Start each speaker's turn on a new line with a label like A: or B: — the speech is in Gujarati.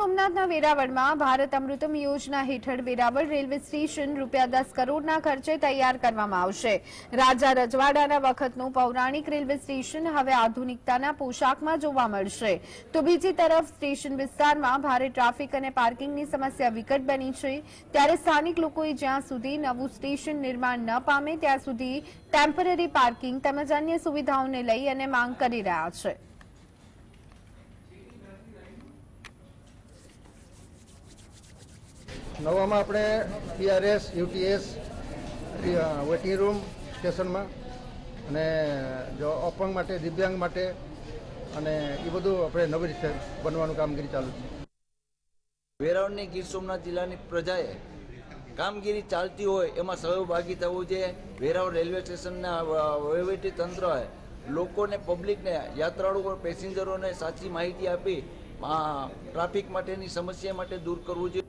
A: સોમનાથના વેરાવળમાં ભારત અમૃતમ યોજના હેઠળ વેરાવળ રેલવે સ્ટેશન રૂપિયા દસ કરોડના ખર્ચે તૈયાર કરવામાં આવશે. રાજા રજવાડાના વખતનું પૌરાણિક રેલવે સ્ટેશન હવે આધુનિકતાના પોશાકમાં જોવા મળશે. તો બીજી તરફ સ્ટેશન વિસ્તારમાં ભારે ટ્રાફિક અને પાર્કિંગની સમસ્યા વિકટ બની છે. ત્યારે સ્થાનિક લોકોએ જ્યાં સુધી નવું સ્ટેશન નિર્માણ ન પામે ત્યાં સુધી ટેમ્પરરી પાર્કિંગ તેમજ અન્ય સુવિધાઓને લઈ અને માંગ કરી રહ્યા છે.
B: નવામાં આપણે પીઆરએસ યુટીએસ વેટિંગ રૂમ સ્ટેશનમાં અને જો અપંગ માટે, દિવ્યાંગ માટે અને એ બધું આપણે નવી રીતે બનવાનું કામગીરી ચાલુ છે.
C: વેરાવળની ગીર સોમનાથ જિલ્લાની પ્રજાએ કામગીરી ચાલતી હોય એમાં સહભાગી થવું જોઈએ. વેરાવળ રેલવે સ્ટેશનના વહીવટી તંત્રએ લોકોને, પબ્લિકને યાત્રાળુઓ પેસેન્જરોને સાચી માહિતી આપી ટ્રાફિક માટેની સમસ્યા માટે દૂર કરવું જોઈએ.